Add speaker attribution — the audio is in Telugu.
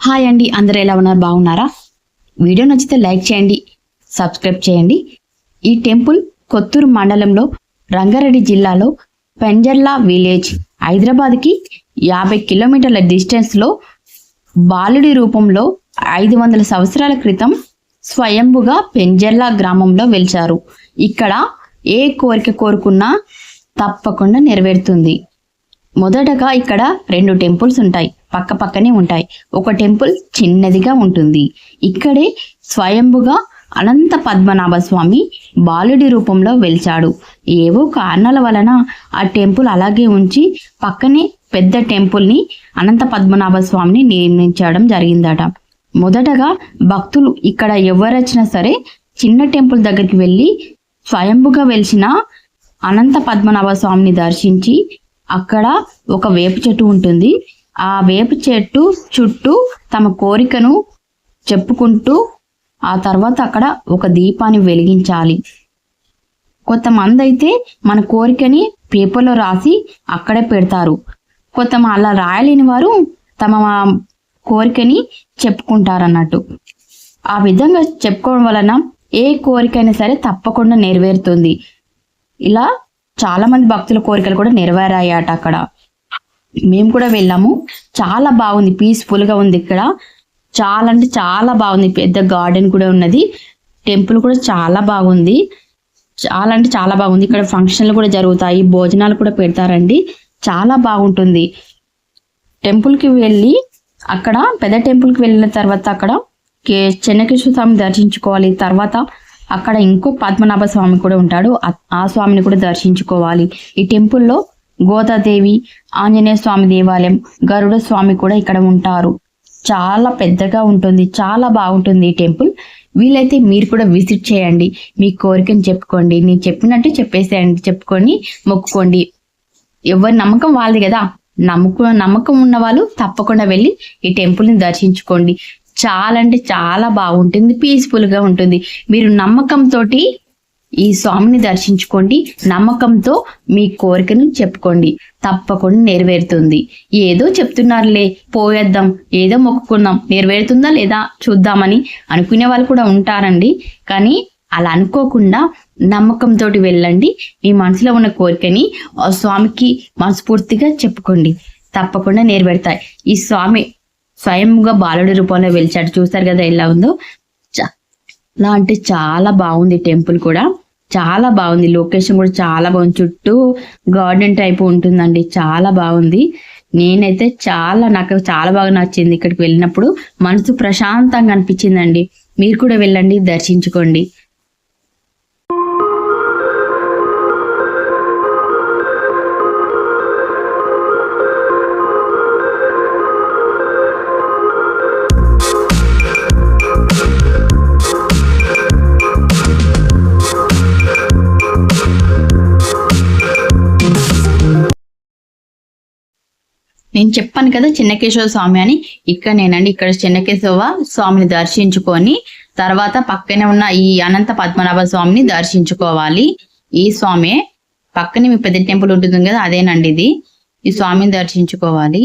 Speaker 1: హాయ్ అండి అందరూ ఎలా ఉన్నారు? బాగున్నారా? వీడియో నచ్చితే లైక్ చేయండి సబ్స్క్రైబ్ చేయండి. ఈ టెంపుల్ కొత్తూరు మండలంలో రంగారెడ్డి జిల్లాలో పెంజర్లా విలేజ్ హైదరాబాద్కి యాభై కిలోమీటర్ల డిస్టెన్స్లో బాలుడి రూపంలో ఐదు వందల సంవత్సరాల క్రితం స్వయంభుగా పెంజర్లా గ్రామంలో వెలిచారు. ఇక్కడ ఏ కోరిక కోరుకున్నా తప్పకుండా నెరవేరుతుంది. మొదటగా ఇక్కడ రెండు టెంపుల్స్ ఉంటాయి. పక్క పక్కనే ఉంటాయి. ఒక టెంపుల్ చిన్నదిగా ఉంటుంది. ఇక్కడే స్వయంభుగా అనంత పద్మనాభ స్వామి బాలుడి రూపంలో వెలిచాడు. ఏవో కారణాల వలన ఆ టెంపుల్ అలాగే ఉంచి పక్కనే పెద్ద టెంపుల్ని అనంత పద్మనాభ స్వామిని నిర్మించడం జరిగిందట. మొదటగా భక్తులు ఇక్కడ ఎవరొచ్చినా సరే చిన్న టెంపుల్ దగ్గరికి వెళ్ళి స్వయంభుగా వెలిసిన అనంత పద్మనాభ స్వామిని దర్శించి అక్కడ ఒక వేప చెట్టు ఉంటుంది. ఆ వేప చెట్టు చుట్టూ తమ కోరికను చెప్పుకుంటూ ఆ తర్వాత అక్కడ ఒక దీపాన్ని వెలిగించాలి. కొంతమంది అయితే మన కోరికని పేపర్లో రాసి అక్కడే పెడతారు. కొంతమంది అలా రాయలేని వారు తమ కోరికని చెప్పుకుంటారన్నట్టు. ఆ విధంగా చెప్పుకోవడం వలన ఏ కోరికైనా సరే తప్పకుండా నెరవేరుతుంది. ఇలా చాలామంది భక్తుల కోరికలు కూడా నెరవేరాయట అక్కడ. మేము కూడా వెళ్ళాము. చాలా బాగుంది పీస్ఫుల్గా ఉంది ఇక్కడ. చాలా అంటే చాలా బాగుంది పెద్ద గార్డెన్ కూడా ఉన్నది. టెంపుల్ కూడా చాలా బాగుంది. చాలా అంటే చాలా బాగుంది. ఇక్కడ ఫంక్షన్లు కూడా జరుగుతాయి భోజనాలు కూడా పెడతారండి. చాలా బాగుంటుంది. టెంపుల్కి వెళ్ళి అక్కడ పెద్ద టెంపుల్కి వెళ్ళిన తర్వాత అక్కడ కే చెన్నకేశ్వర స్వామి దర్శించుకోవాలి. తర్వాత అక్కడ ఇంకో పద్మనాభ స్వామి కూడా ఉంటాడు. ఆ స్వామిని కూడా దర్శించుకోవాలి. ఈ టెంపుల్లో గోదాదేవి ఆంజనేయ స్వామి దేవాలయం గరుడ స్వామి కూడా ఇక్కడ ఉంటారు. చాలా పెద్దగా ఉంటుంది చాలా బాగుంటుంది ఈ టెంపుల్. వీలైతే మీరు కూడా విజిట్ చేయండి. మీ కోరికను చెప్పుకోండి. నేను చెప్పినట్టు చెప్పేసేయండి చెప్పుకొని మొక్కుకోండి. ఎవరి నమ్మకం వాళ్ళది కదా. నమ్మకం నమ్మకం ఉన్న వాళ్ళు తప్పకుండా వెళ్ళి ఈ టెంపుల్ని దర్శించుకోండి. చాలా అంటే చాలా బాగుంటుంది పీస్ఫుల్గా ఉంటుంది. మీరు నమ్మకంతో ఈ స్వామిని దర్శించుకోండి. నమ్మకంతో మీ కోరికను చెప్పుకోండి. తప్పకుండా నెరవేరుతుంది. ఏదో చెప్తున్నారులే పోయేద్దాం ఏదో మొక్కుకుందాం నెరవేరుతుందా లేదా చూద్దామని అనుకునే వాళ్ళు కూడా ఉంటారండి. కానీ అలా అనుకోకుండా నమ్మకంతో వెళ్ళండి. మీ మనసులో ఉన్న కోరికని ఆ స్వామికి మనస్ఫూర్తిగా చెప్పుకోండి. తప్పకుండా నెరవేరుతాయి. ఈ స్వామి స్వయంగా బాలుడి రూపంలో వెలిచాడు. చూస్తారు కదా ఎలా ఉందో? చాలా అంటే చాలా బాగుంది టెంపుల్ కూడా. చాలా బాగుంది. లొకేషన్ కూడా చాలా బాగుంది. చుట్టూ గార్డెన్ టైప్ ఉంటుందండి. చాలా బాగుంది. నేనైతే చాలా నాకు చాలా బాగా నచ్చింది ఇక్కడికి వెళ్ళినప్పుడు. మనసు ప్రశాంతంగా అనిపించిందండి. మీరు కూడా వెళ్ళండి దర్శించుకోండి. నేను చెప్పాను కదా చిన్నకేశవ స్వామి అని. ఇక్కడ నేనండి ఇక్కడ చిన్నకేశవ స్వామిని దర్శించుకొని తర్వాత పక్కనే ఉన్న ఈ అనంత పద్మనాభ స్వామిని దర్శించుకోవాలి. ఈ స్వామి పక్కనే మీ పెద్ద టెంపుల్ ఉంటుంది కదా అదేనండి ఇది. ఈ స్వామిని దర్శించుకోవాలి.